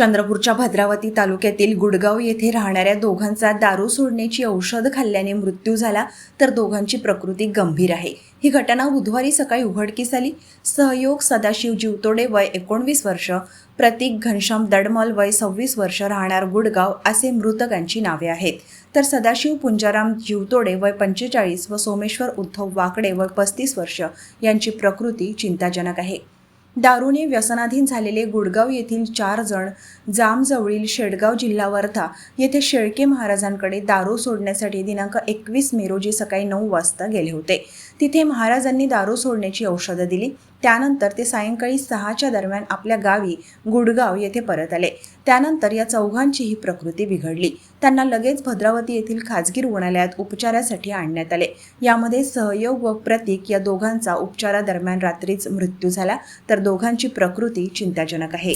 चंद्रपूरच्या भद्रावती तालुक्यातील गुडगाव येथे राहणाऱ्या दोघांचा दारू सोडण्याची औषध खाल्ल्याने मृत्यू झाला तर दोघांची प्रकृती गंभीर आहे. ही घटना बुधवारी सकाळी उघडकीस आली. सहयोग सदाशिव जीवतोडे वय एकोणवीस वर्ष प्रतीक घनश्याम दडमल वय सव्वीस वर्ष राहणार गुडगाव असे मृतकांची नावे आहेत. तर सदाशिव पुंजाराम जीवतोडे वय पंचेचाळीस व सोमेश्वर उद्धव वाकडे वय पस्तीस वर्ष यांची प्रकृती चिंताजनक आहे. दारूने व्यसनाधीन झालेले गुडगाव येथील चार जण जामजवळील शेडगाव जिल्हा वर्धा येथे शेळके महाराजांकडे दारू सोडण्यासाठी दिनांक एकवीस मे रोजी सकाळी नऊ वाजता गेले होते. तिथे महाराजांनी दारू सोडण्याची औषधं दिली. त्यानंतर ते सायंकाळी सहाच्या दरम्यान आपल्या गावी गुडगाव येथे परत आले. त्यानंतर या चौघांचीही प्रकृती बिघडली. त्यांना लगेच भद्रावती येथील खाजगी रुग्णालयात उपचारासाठी आणण्यात आले. यामध्ये सहयोग व प्रतीक या दोघांचा उपचारादरम्यान रात्रीच मृत्यू झाला तर दोघांची प्रकृती चिंताजनक आहे.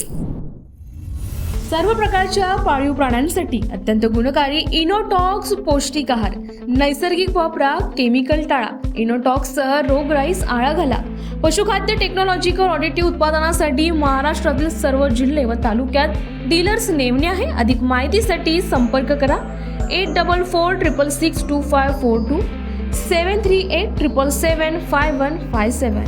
सर्व प्रकारच्या पाळीव प्राण्यांसाठी अत्यंत गुणकारी इनोटॉक्स पौष्टिक आहार नैसर्गिक वापरा केमिकल टाळा. इनोटॉक्ससह रोगराईस आळा घाला. पशुखाद्य टेक्नॉलॉजिकल ऑडिटिव्ह उत्पादनासाठी महाराष्ट्रातील सर्व जिल्हे व तालुक्यात डीलर्स नेमणे आहे. अधिक माहितीसाठी संपर्क करा. Eight double four triple six two five four two seven three eight triple seven five one five seven